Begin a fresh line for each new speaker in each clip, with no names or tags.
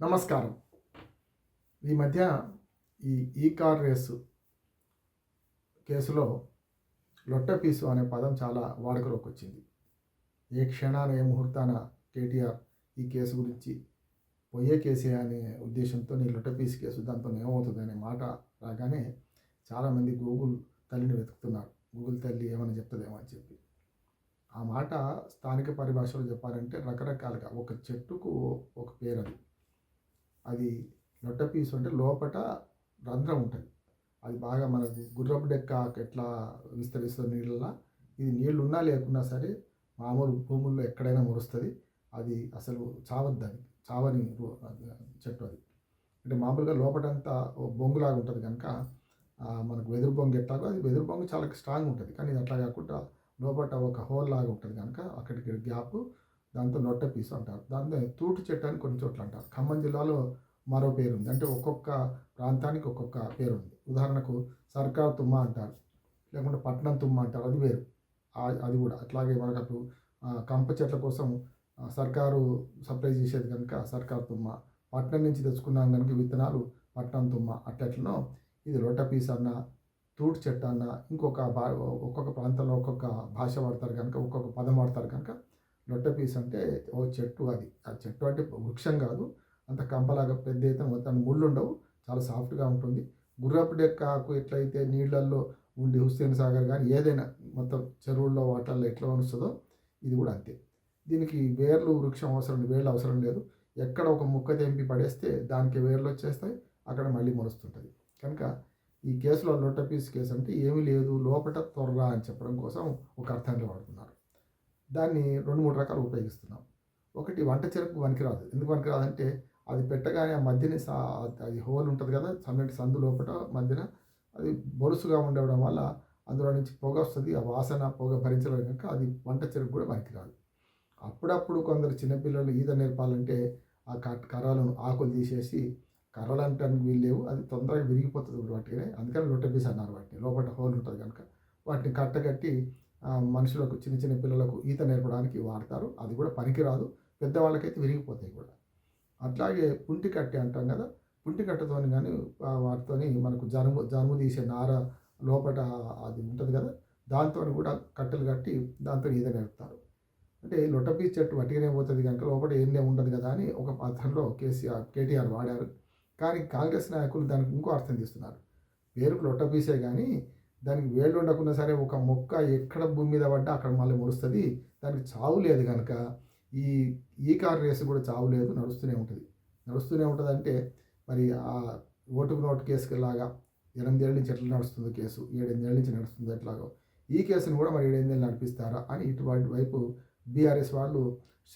నమస్కారం. ఈ మధ్య ఈ ఈ కార్ రేసు కేసులో లొట్ట పీసు అనే పదం చాలా వాడుకలోకి వచ్చింది ఏ క్షణాన ఏ ముహూర్తాన కేటీఆర్ ఈ కేసు గురించి పోయే కేసే అనే ఉద్దేశంతో నీ లొట్ట పీసు కేసు దాంతో ఏమవుతుంది అనే మాట రాగానే చాలామంది గూగుల్ తల్లిని వెతుకుతున్నారు. గూగుల్ తల్లి ఏమైనా చెప్తుందేమో అని చెప్పి. ఆ మాట స్థానిక పరిభాషలో చెప్పాలంటే రకరకాలుగా ఒక చెట్టుకు ఒక పేరు అది అది లొట్ట పీసు అంటే లోపట రంధ్రం ఉంటుంది. అది బాగా మనకు గుర్రపు డెక్క ఎట్లా విస్తరిస్తుంది నీళ్ళలో ఇది నీళ్ళు ఉన్నా లేకున్నా సరే మామూలు భూముల్లో ఎక్కడైనా మురుస్తుంది. అది అసలు చావద్దు అది. చావని చెట్టు అది. అంటే మామూలుగా లోపటంతా బొంగులాగా ఉంటుంది కనుక మనకు వెదురు బొంగు ఎట్లాగో అది వెదురు బొంగు చాలా స్ట్రాంగ్ ఉంటుంది. కానీ ఇది అట్లా కాకుండా లోపల ఒక హోల్ లాగా ఉంటుంది కనుక అక్కడికి గ్యాప్ దాంతో లొట్ట పీసు అంటారు. దాంతో తూటు చెట్టు అని కొన్ని చోట్ల అంటారు. ఖమ్మం జిల్లాలో మరో పేరు ఉంది అంటే ఒక్కొక్క ప్రాంతానికి ఒక్కొక్క పేరు ఉంది ఉదాహరణకు సర్కార్ తుమ్మ అంటారు. లేకుంటే పట్నం తుమ్మ అంటారు. అది వేరు. అది కూడా. అట్లాగే మనకు అప్పుడు కంప చెట్ల కోసం సర్కారు సప్లై చేసేది కనుక సర్కార్ తుమ్మ. పట్నం నుంచి తెచ్చుకున్నాం కనుక విత్తనాలు పట్నం తుమ్మ. అట్లట్లనో ఇది లొట్ట పీస్ అన్న తూటు చెట్టు అన్న ఇంకొక భా ఒక్కొక్క ప్రాంతంలో ఒక్కొక్క భాష వాడతారు కనుక ఒక్కొక్క పదం వాడతారు కనుక లొట్ట పీస్ అంటే ఓ చెట్టు అది. ఆ చెట్టు అంటే వృక్షం కాదు. అంత కంపలాగా పెద్ద అయితే మొత్తం ముళ్ళు ఉండవు చాలా సాఫ్ట్గా ఉంటుంది. గుర్రపు డెక్క ఆకు ఎట్లయితే నీళ్ళల్లో ఉండి హుస్సేన్ సాగర్ కానీ ఏదైనా మొత్తం చెరువుల్లో వాటర్లో ఎట్లా వస్తుందో ఇది కూడా అంతే. దీనికి వేర్లు వృక్షం అవసరం వేర్లు అవసరం లేదు. ఎక్కడ ఒక ముక్క తెంపి పడేస్తే దానికి వేర్లు వచ్చేస్తాయి. అక్కడ మళ్ళీ మొలుస్తుంటుంది. కనుక ఈ కేసులో లొట్టపీస్ కేసు అంటే ఏమీ లేదు లోపల త్వరరా అని చెప్పడం కోసం ఒక అర్థంలో పడుతుంది దాన్ని రెండు మూడు రకాలు ఉపయోగిస్తున్నాం. ఒకటి వంట చెరుకు పనికిరాదు. ఎందుకు పనికిరాదంటే అది పెట్టగానే ఆ మధ్యన అది హోల్ ఉంటుంది కదా సన్నటి సందు లోపల మధ్యన అది బొరుసుగా ఉండడం వల్ల అందులో నుంచి పొగ వస్తుంది ఆ వాసన పొగ భరించడం కనుక అది వంట చెరుకు కూడా పనికిరాదు. అప్పుడప్పుడు కొందరు చిన్నపిల్లలు ఈత నేర్పాలంటే ఆ కర్రలను ఆకులు తీసేసి కర్రలు అంటానికి వీలు లేవు అది తొందరగా విరిగిపోతుంది వాటికి అందుకని లొట్టపీస్ అన్నారు వాటిని. లోపల హోల్ ఉంటుంది కనుక వాటిని కట్టగట్టి మనుషులకు చిన్న చిన్న పిల్లలకు ఈత నేర్పడానికి వాడతారు. అది కూడా పనికిరాదు. పెద్దవాళ్ళకైతే విరిగిపోతాయి కూడా. అట్లాగే పుంటి కట్టె అంటాం కదా పుంటి కట్టతోని కానీ వాటితోని మనకు జనుము జనుము తీసే నార లోపట అది ఉంటుంది కదా దాంతో కూడా కట్టెలు కట్టి దాంతో ఈత నేర్పుతారు. అంటే లొట్టపీ చెట్టు వట్టిగానే పోతుంది కనుక లోపల ఏం ఉండదు కదా అని ఒక అర్థంలో కేసీఆర్ కేటీఆర్ వాడారు. కానీ కాంగ్రెస్ నాయకులు దానికి ఇంకో అర్థం తీస్తున్నారు. పేరుకు లొట్టపీసే కానీ దానికి వేళ్ళు ఉండకుండా సరే ఒక మొక్క ఎక్కడ భూమి మీద పడ్డా అక్కడ మళ్ళీ ముడుస్తుంది. దానికి చావు లేదు కనుక ఈ ఈ కార్ రేసు కూడా చావు లేదు నడుస్తూనే ఉంటుంది. నడుస్తూనే ఉంటుంది అంటే మరి ఆ ఓటుకు నోటు కేసుకి లాగా ఎనిమిదేళ్ళ నుంచి ఎట్లా నడుస్తుంది కేసు? ఏడెనిమిదేళ్ళ నుంచి నడుస్తుంది ఎట్లాగో? ఈ కేసును కూడా మరి ఏడెనిమిదేళ్ళు నడిపిస్తారా అని ఇటువంటి వైపు బీఆర్ఎస్ వాళ్ళు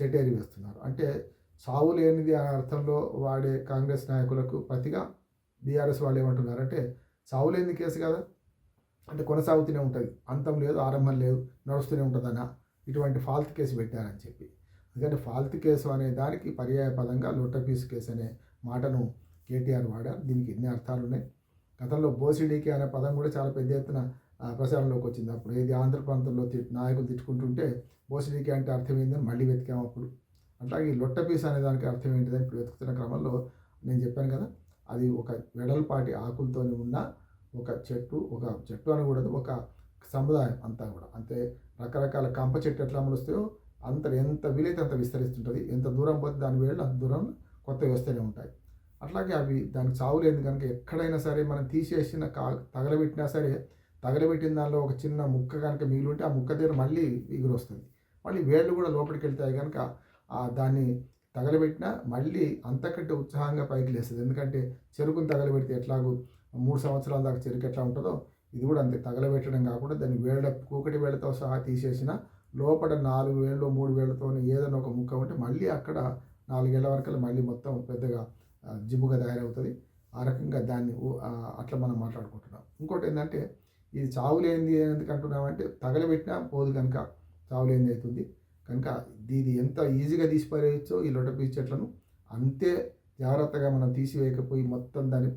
సెటేరి వేస్తున్నారు. అంటే చావు లేనిది అనే అర్థంలో వాడే కాంగ్రెస్ నాయకులకు ప్రతిగా బీఆర్ఎస్ వాళ్ళు ఏమంటున్నారంటే చావు లేని కేసు కదా. అంటే కొనసాగుతూనే ఉంటుంది. అంతం లేదు ఆరంభం లేదు నడుస్తూనే ఉంటుందన్న ఇటువంటి ఫాల్త్ కేసు పెట్టారని చెప్పి. ఎందుకంటే ఫాల్త్ కేసు అనే దానికి పర్యాయ పదంగా లొట్టపీస్ కేసు అనే మాటను కేటీఆర్ వాడారు. దీనికి ఎన్ని అర్థాలు ఉన్నాయి? గతంలో బోసిడీకి అనే పదం కూడా చాలా పెద్ద ఎత్తున ప్రచారంలోకి వచ్చింది. అప్పుడు ఏది ఆంధ్ర ప్రాంతంలో తి- నాయకులు తిట్టుకుంటుంటే బోసిడీకి అంటే అర్థం ఏందని మళ్ళీ వెతికాము అప్పుడు. అట్లాగే ఈ లొట్టపీస్ అనే దానికి అర్థం ఏంటిదని ఇప్పుడు వెతుకుతున్న క్రమంలో నేను చెప్పాను కదా అది ఒక వెడల్పాటి ఆకులతోనే ఉన్న ఒక చెట్టు ఒక చెట్టు అనకూడదు ఒక సముదాయం అంతా కూడా. అంతే రకరకాల కంప చెట్టు ఎట్లా అమలుస్తాయో అంత ఎంత వీలైతే అంత విస్తరిస్తుంటుంది. ఎంత దూరం పోతే దాని వేళ్ళు అంత దూరం కొత్తవి వస్తూనే ఉంటాయి. అట్లాగే అవి దానికి చావులేదు కనుక ఎక్కడైనా సరే మనం తీసేసిన కా తగలబెట్టినా సరే తగలబెట్టిన దానిలో ఒక చిన్న ముక్క కనుక మిగిలి ఉంటే ఆ ముక్క దగ్గర మళ్ళీ ఎగురు వస్తుంది మళ్ళీ వేళ్ళు కూడా లోపలికి వెళ్తాయి కనుక ఆ దాన్ని తగలబెట్టినా మళ్ళీ అంతకంటే ఉత్సాహంగా పైకి లేస్తుంది. ఎందుకంటే చెరుకుని తగలబెడితే ఎట్లాగో మూడు సంవత్సరాల దాకా చెరుకు ఎట్లా ఉంటుందో ఇది కూడా అంతే. తగలబెట్టడం కాకుండా దాన్ని వేళ్ళ కూకటి వేళ్ళతో సహా తీసేసిన లోపల నాలుగు వేళ్ళు మూడు వేళ్ళతో ఏదైనా ఒక ముక్క ఉంటే మళ్ళీ అక్కడ నాలుగేళ్ళ వరకు మళ్ళీ మొత్తం పెద్దగా ఆ, జిబ్బుగా తయారవుతుంది. ఆ రకంగా దాన్ని అట్లా మనం మాట్లాడుకుంటున్నాం. ఇంకోటి ఏంటంటే ఇది చావులేంది ఎందుకు అంటున్నామంటే తగలబెట్టినా పోదు కనుక చావులేంది అవుతుంది కనుక ఇది ఎంత ఈజీగా తీసిపారేయచ్చో ఈ లొటపీ చెట్లను అంతే జాగ్రత్తగా మనం తీసివేయకపోయి మొత్తం దాన్ని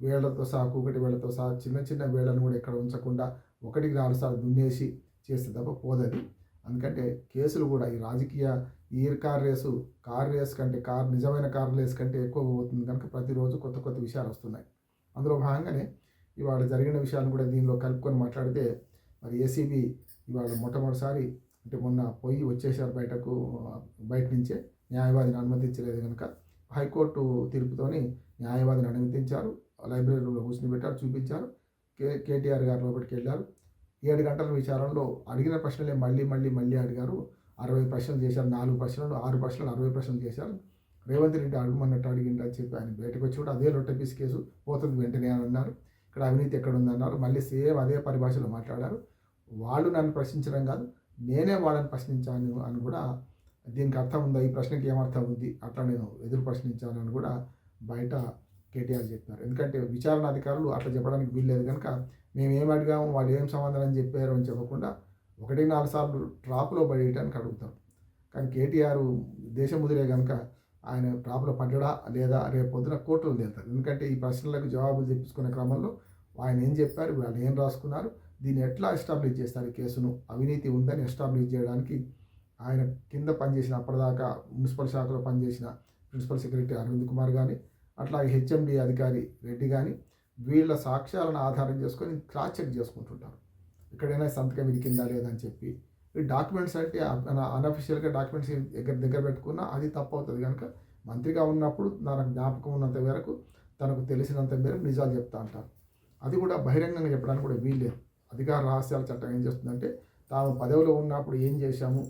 వేళ్ళతో సహా కూకటి వేళ్ళతో సహా చిన్న చిన్న వేళ్ళను కూడా ఎక్కడ ఉంచకుండా ఒకటికి నాలుగు సార్లు దున్నేసి చేస్తే తప్ప పోదది. అందుకంటే కేసులు కూడా ఈ రాజకీయ ఈర్ కార్ రేసు కార్ రేస్ కంటే కార్ నిజమైన కార్ రేస్ కంటే ఎక్కువ పోతుంది కనుక ప్రతిరోజు కొత్త కొత్త విషయాలు వస్తున్నాయి. అందులో భాగంగానే ఇవాళ జరిగిన విషయాలను కూడా దీనిలో కలుపుకొని మాట్లాడితే మరి ఏసీబీ ఇవాళ మొట్టమొదటిసారి అంటే మొన్న పోయి వచ్చేసారు బయటకు బయట నుంచే న్యాయవాదిని అనుమతించలేదు కనుక హైకోర్టు తీర్పుతోని న్యాయవాదిని అనుమతించారు. లైబ్రరీలో కూర్చుని పెట్టారు చూపించారు. కే కేటీఆర్ గారు లోపలికి వెళ్ళారు. ఏడు గంటల విచారంలో అడిగిన ప్రశ్నలే మళ్ళీ మళ్ళీ మళ్ళీ అడిగారు. అరవై ప్రశ్నలు చేశారు నాలుగు ప్రశ్నలు ఆరు ప్రశ్నలు అరవై ప్రశ్నలు చేశారు. రేవంత్ రెడ్డి అడుగుమన్నట్టు అడిగిండు అని చెప్పి ఆయన బయటకు వచ్చి కూడా అదే లొట్ట పీస్ కేసు పోతుంది వెంటనే అని అన్నారు. ఇక్కడ అవినీతి ఎక్కడ ఉందన్నారు మళ్ళీ సేమ్ అదే పరిభాషలో మాట్లాడారు. వాళ్ళు నన్ను ప్రశ్నించడం కాదు నేనే వాళ్ళని ప్రశ్నించాను అని కూడా దీనికి అర్థం ఉందా? ఈ ప్రశ్నకి ఏమర్థం ఉంది? అట్లా నేను ఎదురు ప్రశ్నించాను అని కూడా బయట కేటీఆర్ చెప్పారు ఎందుకంటే విచారణ అధికారులు అట్లా చెప్పడానికి వీల్లేదు కనుక మేము ఏం అడిగాము వాళ్ళు ఏం సమాధానం చెప్పారు అని చెప్పకుండా ఒకటి నాలుగు సార్లు ట్రాప్లో పడేయటానికి అడుగుతాం. కానీ కేటీఆర్ దేశం ముదిరే కనుక ఆయన ట్రాప్లో పడ్డా లేదా రేపు పొద్దున కోర్టులు తేలుతారు ఎందుకంటే ఈ ప్రశ్నలకు జవాబులు తెప్పించుకునే క్రమంలో ఆయన ఏం చెప్పారు వాళ్ళు ఏం రాసుకున్నారు దీన్ని ఎట్లా ఎస్టాబ్లిష్ చేస్తారు కేసును అవినీతి ఉందని ఎస్టాబ్లిష్ చేయడానికి ఆయన కింద పనిచేసిన అప్పటిదాకా మున్సిపల్ శాఖలో పనిచేసిన ప్రిన్సిపల్ సెక్రటరీ అరవింద్ కుమార్ కానీ అట్లాగే హెచ్ఎండి అధికారి రెడ్డి కానీ వీళ్ళ సాక్ష్యాలను ఆధారం చేసుకొని క్రాస్ చెక్ చేసుకుంటుంటారు. ఎక్కడైనా సంతకం ఇరికిందా లేదని చెప్పి. ఈ డాక్యుమెంట్స్ అంటే అన్అఫిషియల్గా డాక్యుమెంట్స్ దగ్గర దగ్గర పెట్టుకున్నా అది తప్పు అవుతుంది కనుక మంత్రిగా ఉన్నప్పుడు నాకు జ్ఞాపకం ఉన్నంత మేరకు తనకు తెలిసినంత మేరకు నిజాలు చెప్తా అంటారు. అది కూడా బహిరంగంగా చెప్పడానికి కూడా వీల్లేదు. అధికార రహస్యాల చట్టం ఏం చేస్తుందంటే తాము పదవిలో ఉన్నప్పుడు ఏం చేశాము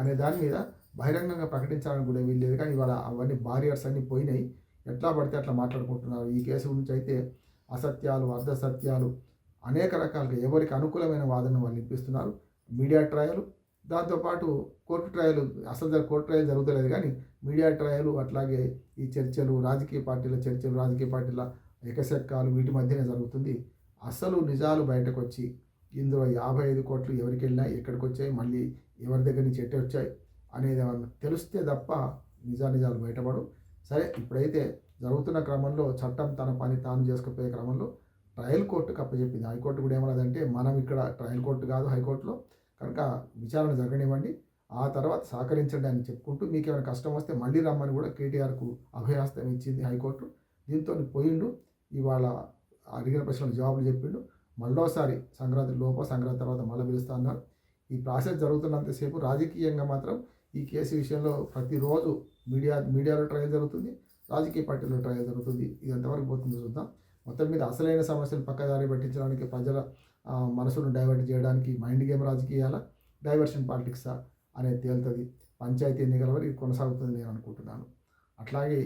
అనే దాని మీద బహిరంగంగా ప్రకటించాలని కూడా వీల్లేదు కానీ ఇవాళ అవన్నీ బారియర్స్ అన్నీ పోయినాయి. ఎట్లా పడితే అట్లా మాట్లాడుకుంటున్నారు. ఈ కేసు గురించి అయితే అసత్యాలు అర్ధసత్యాలు అనేక రకాలుగా ఎవరికి అనుకూలమైన వాదనను వాళ్ళు ఇప్పిస్తున్నారు. మీడియా ట్రయల్ దాంతోపాటు కోర్టు ట్రయల్ అసలు కోర్టు ట్రయల్ జరుగుతలేదు కానీ మీడియా ట్రయల్ అట్లాగే ఈ చర్చలు రాజకీయ పార్టీల చర్చలు రాజకీయ పార్టీల ఎకశక్కాలు వీటి మధ్యనే జరుగుతుంది. అసలు నిజాలు బయటకు వచ్చి ఇందులో యాభై ఐదు కోట్లు ఎవరికి వెళ్ళినాయి ఎక్కడికి వచ్చాయి మళ్ళీ ఎవరి దగ్గర నుంచి ఎట్టి వచ్చాయి అనేది ఏమన్నా తెలిస్తే తప్ప నిజా నిజాలు బయటపడు సరే ఇప్పుడైతే జరుగుతున్న క్రమంలో చట్టం తన పని తాను చేసుకుపోయే క్రమంలో ట్రయల్ కోర్టుకు అప్పచెప్పింది హైకోర్టు కూడా ఏమన్నదంటే మనం ఇక్కడ ట్రయల్ కోర్టు కాదు హైకోర్టులో కనుక విచారణ జరగనివ్వండి ఆ తర్వాత సహకరించండి అని చెప్పుకుంటూ మీకు ఏమైనా కష్టం వస్తే మళ్ళీ రమ్మని కూడా కేటీఆర్కు అభయాస్తం ఇచ్చింది హైకోర్టు. దీంతో పోయిండు ఇవాళ అడిగిన ప్రశ్నలు జవాబులు చెప్పిండు. మళ్ళోసారి సంక్రాంతి లోప సంక్రాంతి తర్వాత మళ్ళీ పిలుస్తా అన్నారు. ఈ ప్రాసెస్ జరుగుతున్నంతసేపు రాజకీయంగా మాత్రం ఈ కేసు విషయంలో ప్రతిరోజు మీడియా మీడియాలో ట్రయల్ జరుగుతుంది రాజకీయ పార్టీలో ట్రయల్ జరుగుతుంది. ఇది ఎంతవరకు పోతుందో చూద్దాం. మొత్తం మీద అసలైన సమస్యలు పక్కదారి పట్టించడానికి ప్రజల మనసును డైవర్ట్ చేయడానికి మైండ్ గేమ్ రాజకీయాల డైవర్షన్ పాలిటిక్సా అనేది తేలుతుంది. పంచాయతీ ఎన్నికల వరకు కొనసాగుతుంది నేను అనుకుంటున్నాను. అట్లాగే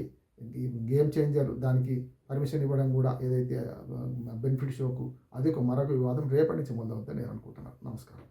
గేమ్ చేంజర్ దానికి పర్మిషన్ ఇవ్వడం కూడా ఏదైతే బెనిఫిట్ షోకు అది ఒక మరొక వివాదం రేపటి నుంచి మొదలవుతుందని నేను అనుకుంటున్నాను. నమస్కారం.